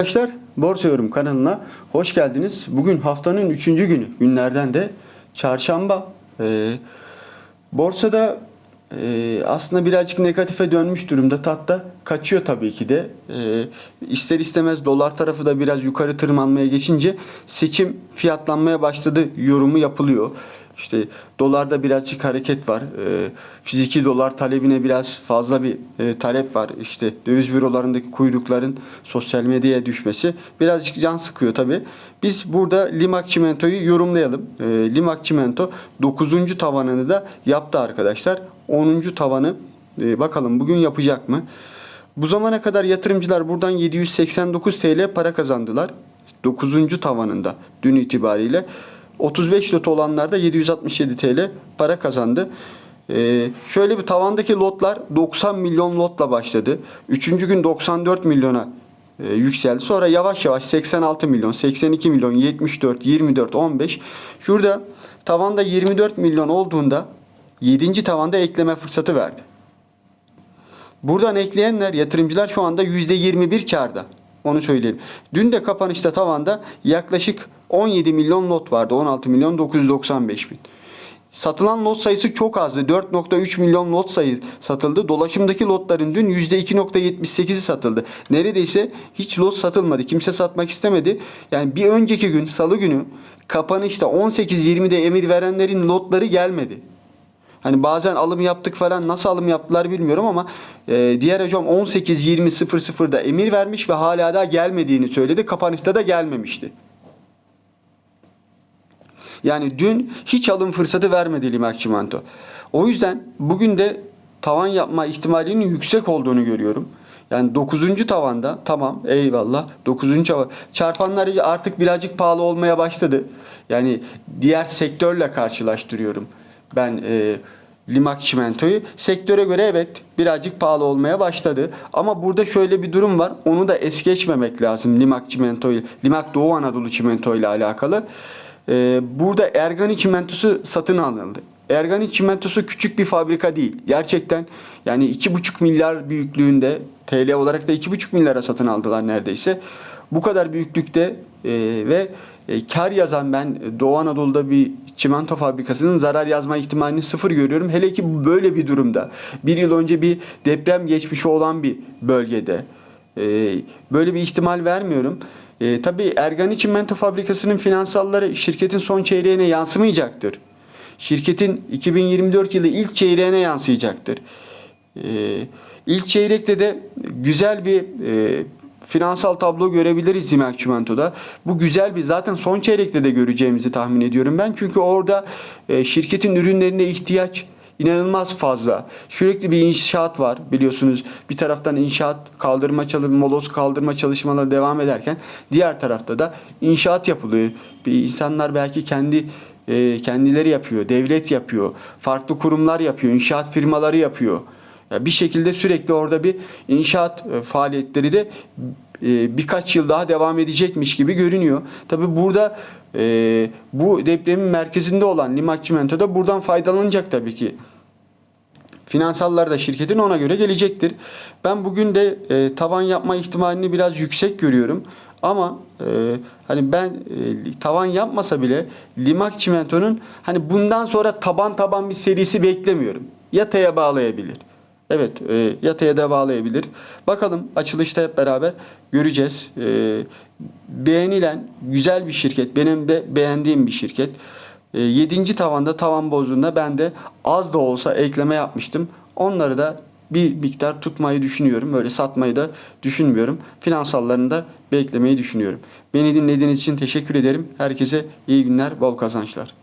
Arkadaşlar Borsa Yorum kanalına hoş geldiniz. Bugün haftanın 3. günü günlerden de çarşamba. Ee, borsada e, aslında birazcık negatife dönmüş durumda. Tatta kaçıyor tabii ki de. Ee, ister istemez dolar tarafı da biraz yukarı tırmanmaya geçince seçim fiyatlanmaya başladı yorumu yapılıyor. İşte dolarda birazcık hareket var. Ee, fiziki dolar talebine biraz fazla bir e, talep var. İşte döviz bürolarındaki kuyrukların sosyal medyaya düşmesi birazcık can sıkıyor tabii. Biz burada Limak Çimento'yu yorumlayalım. Ee, Limak Çimento 9. tavanını da yaptı arkadaşlar. 10. tavanı e, bakalım bugün yapacak mı? Bu zamana kadar yatırımcılar buradan 789 TL para kazandılar. 9. tavanında dün itibariyle. 35 lot olanlar da 767 TL para kazandı. Ee, şöyle bir tavandaki lotlar 90 milyon lotla başladı. Üçüncü gün 94 milyona e, yükseldi. Sonra yavaş yavaş 86 milyon, 82 milyon, 74, 24, 15. Şurada tavanda 24 milyon olduğunda 7. tavanda ekleme fırsatı verdi. Buradan ekleyenler yatırımcılar şu anda %21 karda. Onu söyleyelim. Dün de kapanışta tavanda yaklaşık 17 milyon lot vardı. 16 milyon 995 bin. Satılan lot sayısı çok azdı. 4.3 milyon lot sayı satıldı. Dolaşımdaki lotların dün %2.78'i satıldı. Neredeyse hiç lot satılmadı. Kimse satmak istemedi. Yani bir önceki gün salı günü kapanışta 18-20'de emir verenlerin lotları gelmedi. Hani bazen alım yaptık falan nasıl alım yaptılar bilmiyorum ama e, diğer hocam 18-20-00'da emir vermiş ve hala daha gelmediğini söyledi. Kapanışta da gelmemişti. Yani dün hiç alım fırsatı vermedi Limak Çimento. O yüzden bugün de tavan yapma ihtimalinin yüksek olduğunu görüyorum. Yani 9. tavanda tamam eyvallah 9. tavan. Çarpanlar artık birazcık pahalı olmaya başladı. Yani diğer sektörle karşılaştırıyorum. Ben e, Limak Çimento'yu sektöre göre evet birazcık pahalı olmaya başladı. Ama burada şöyle bir durum var. Onu da es geçmemek lazım Limak Çimento ile Limak Doğu Anadolu Çimento ile alakalı. Ee, burada Ergani çimentosu satın alındı. Ergani çimentosu küçük bir fabrika değil. Gerçekten yani 2,5 milyar büyüklüğünde TL olarak da 2,5 milyara satın aldılar neredeyse. Bu kadar büyüklükte e, ve e, kar yazan ben Doğu Anadolu'da bir çimento fabrikasının zarar yazma ihtimalini sıfır görüyorum. Hele ki böyle bir durumda. Bir yıl önce bir deprem geçmişi olan bir bölgede. E, böyle bir ihtimal vermiyorum. E, tabii Ergani Çimento Fabrikası'nın finansalları şirketin son çeyreğine yansımayacaktır. Şirketin 2024 yılı ilk çeyreğine yansıyacaktır. E, ilk çeyrekte de güzel bir e, finansal tablo görebiliriz Zimek Çimento'da. Bu güzel bir zaten son çeyrekte de göreceğimizi tahmin ediyorum ben. Çünkü orada e, şirketin ürünlerine ihtiyaç inanılmaz fazla. Sürekli bir inşaat var biliyorsunuz. Bir taraftan inşaat kaldırma çalış moloz kaldırma çalışmaları devam ederken diğer tarafta da inşaat yapılıyor. Bir insanlar belki kendi e, kendileri yapıyor, devlet yapıyor, farklı kurumlar yapıyor, inşaat firmaları yapıyor. Bir şekilde sürekli orada bir inşaat e, faaliyetleri de e, birkaç yıl daha devam edecekmiş gibi görünüyor. Tabi burada e, bu depremin merkezinde olan Limak Çimento da buradan faydalanacak tabii ki. Finansallar da şirketin ona göre gelecektir. Ben bugün de tavan yapma ihtimalini biraz yüksek görüyorum. Ama e, hani ben e, tavan yapmasa bile Limak Çimento'nun hani bundan sonra taban taban bir serisi beklemiyorum. Yataya bağlayabilir. Evet e, yataya da bağlayabilir. Bakalım açılışta hep beraber göreceğiz. E, beğenilen güzel bir şirket. Benim de beğendiğim bir şirket. E, 7. tavanda tavan bozduğunda ben de az da olsa ekleme yapmıştım. Onları da bir miktar tutmayı düşünüyorum. Böyle satmayı da düşünmüyorum. Finansallarını da beklemeyi düşünüyorum. Beni dinlediğiniz için teşekkür ederim. Herkese iyi günler, bol kazançlar.